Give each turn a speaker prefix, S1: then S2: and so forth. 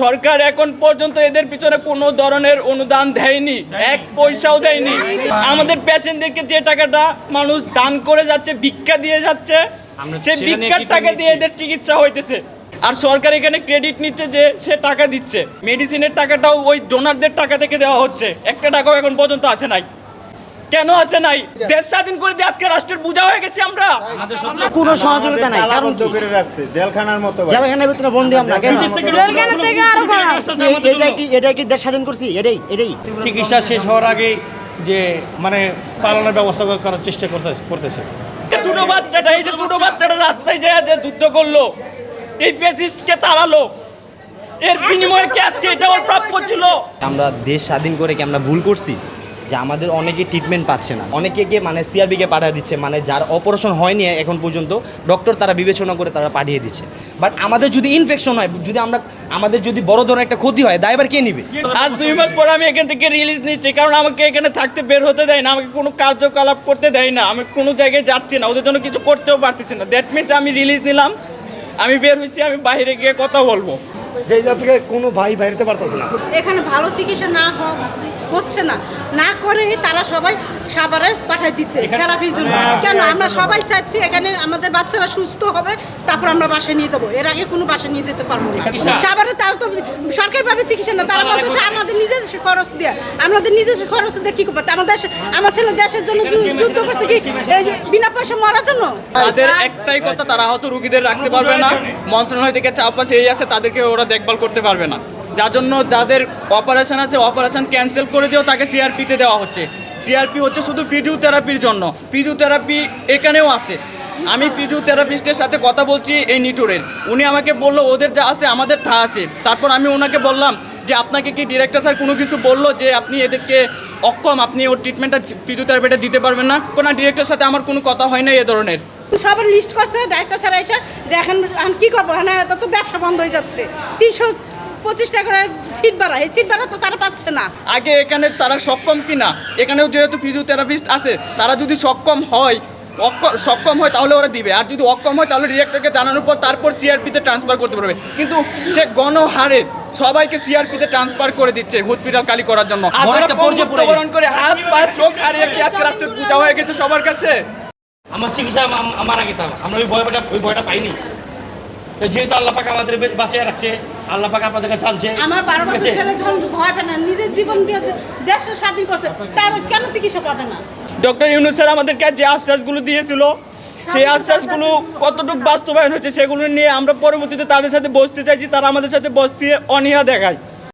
S1: সরকার এখন পর্যন্ত এদের পিছনে কোনো ধরনের অনুদান দেয়নি এক পয়সাও দেয়নি। আমাদের পেশেন্টদেরকে যে টাকাটা মানুষ দান করে যাচ্ছে ভিক্ষা দিয়ে যাচ্ছে সে ভিক্ষার টাকা দিয়ে এদের চিকিৎসা হইতেছে। আর সরকার এখানে ক্রেডিট নিচ্ছে যে সে টাকা দিচ্ছে। মেডিসিনের টাকাটাও ওই ডোনারদের টাকা থেকে দেওয়া হচ্ছে। একটা টাকাও এখন পর্যন্ত আসে নাই। কেন আসে নাই? দেশ স্বাধীন করে দিয়ে আজকে রাষ্ট্রের বোঝা হয়ে গেছি আমরা।
S2: কোনো সহযোগিতা নাই কারণ
S3: করে রাখছে জেলখানার মতো
S2: জেলখানার ভিতরে বন্দি আমরা কেন?
S4: জেলখানা থেকে
S2: আরও এটা কি এটা কি দেশ স্বাধীন করছি? এটাই এটাই।
S5: চিকিৎসা শেষ হওয়ার আগেই যে মানে পালনের ব্যবস্থা করার চেষ্টা করতে- করতেছে।
S1: এই ছোট বাচ্চাটা এই যে ছোট বাচ্চাটা রাস্তায় যায় যে যুদ্ধ করল এই পেসিস্টকে তাড়ালো। এর বিনিময়ে কি আজকে এটা ওর প্রাপ্য ছিল?
S6: আমরা দেশ স্বাধীন করে কি আমরা ভুল করছি? যে আমাদের অনেকে ট্রিটমেন্ট পাচ্ছে না। অনেকে কে মানে সিআরবিকে পাঠিয়ে দিচ্ছে মানে যার অপারেশন হয়নি এখন পর্যন্ত ডক্টর তারা বিবেচনা করে তারা পাঠিয়ে দিচ্ছে। বাট আমাদের যদি ইনফেকশন হয় যদি আমরা আমাদের যদি বড় ধরনের একটা ক্ষতি হয় দায়বার কে নিবে?
S1: আজ দুই মাস পর আমি এখান থেকে রিলিজ নিচ্ছি কারণ আমাকে এখানে থাকতে বের হতে দেয় না আমাকে কোনো কার্যকলাপ করতে দেয় না আমি কোনো জায়গায় যাচ্ছি না ওদের জন্য কিছু করতেও পারতেছি না। দ্যাট মিনস আমি রিলিজ নিলাম আমি বের হয়েছি আমি বাইরে গিয়ে কথা বলব।
S7: যে জায়গা থেকে কোনো ভাই বাইরেতে পারতেছে না।
S4: এখানে ভালো চিকিৎসা না হ- হচ্ছে না। না করে তারা সবাই সাভারে পাঠাই দিচ্ছে থেরাপির জন্য। কেন? আমরা সবাই চাচ্ছি এখানে আমাদের বাচ্চারা সুস্থ হবে তারপর আমরা বাসায় নিয়ে যাব। এর আগে কোনো বাসায় নিয়ে যেতে পারব না। সাভারে তারা তো সরকারিভাবে চিকিৎসা না তারা বলতেছে আমাদের নিজস্ব খরচ দিয়ে আমাদের নিজের খরচ দিয়ে কি করব? আমাদের দেশে- আমার ছেলে দেশের জন্য যুদ্ধ করছে কি? বিনা পয়সা মরার জন্য?
S1: তাদের একটাই কথা তারা হয়তো রুগীদের রাখতে পারবে না। মন্ত্রণালয় থেকে চাপ আছে এই আছে তাদেরকে ওরা দেখভাল করতে পারবে না। যার জন্য যাদের অপারেশন আছে অপারেশন ক্যান্সেল করে দিয়েও তাকে সিআরপিতে দেওয়া হচ্ছে। সিআরপি হচ্ছে শুধু ফিজিওথেরাপির জন্য। ফিজিওথেরাপি এখানেও আছে। আমি ফিজিওথেরাপিস্টের সাথে কথা বলছি এই নিটুরের। উনি আমাকে বলল, ওদের যা আছে, আমাদের তা আছে। তারপর আমি ওনাকে বললাম যে, আপনাকে কি ডিরেক্টর স্যার কোনো কিছু বলল যে, আপনি এদেরকে অক্ষম? আপনি ওর ট্রিটমেন্টটা ফিজিওথেরাপিটা দিতে পারবেন না? কোনো ডিরেক্টর সাথে আমার কোনো কথা হয় না এ ধরনের।
S4: সবার লিস্ট করছে ডাইরেক্টর স্যার এসে যে এখন কি করব? হ্যাঁ তো ব্যবসা বন্ধ হয়ে যাচ্ছে। তিনশো পঁচিশ টাকা করে সিট ভাড়া এই সিট ভাড়া তো তারা পাচ্ছে না।
S1: আগে এখানে তারা সক্ষম কিনা? এখানেও যেহেতু ফিজিওথেরাপিস্ট আছে তারা যদি সক্ষম হয় সক্ষম হয় তাহলে ওরা দিবে। আর যদি অক্ষম হয় তাহলে ডিরেক্টরকে জানানোর পর তারপর সিআরপিতে ট্রান্সফার করতে পারবে। কিন্তু সে গণহারে সবাইকে সিআরপিতে ট্রান্সফার করে দিচ্ছে হসপিটাল খালি করার জন্য।
S5: বড়
S1: করে হাত পা চোখ হারিয়ে কি আজকে রাষ্ট্রের পূজা হয়ে গেছে সবার কাছে?
S5: আমার চিকিৎসা আমার আগে তাও আমরা ওই ভয়টা ওই ভয়টা পাইনি। যেহেতু আল্লাহ পাক আমাদের বাঁচিয়ে রাখছে আল্লাহ পাক আপনাদের কাছে আনছে।
S4: আমার বারো বছর? ছেলে যখন ভয় পায় না নিজের জীবন দিয়ে দেশ স্বাধীন করছে তার কেন চিকিৎসা পাবে না?
S1: ডক্টর ইউনুস স্যার আমাদেরকে যে আশ্বাসগুলো দিয়েছিল সেই আশ্বাসগুলো কতটুকু বাস্তবায়ন হচ্ছে সেগুলো নিয়ে আমরা পরবর্তীতে তাদের সাথে বসতে চাইছি তারা আমাদের সাথে বসতে অনীহা দেখায়।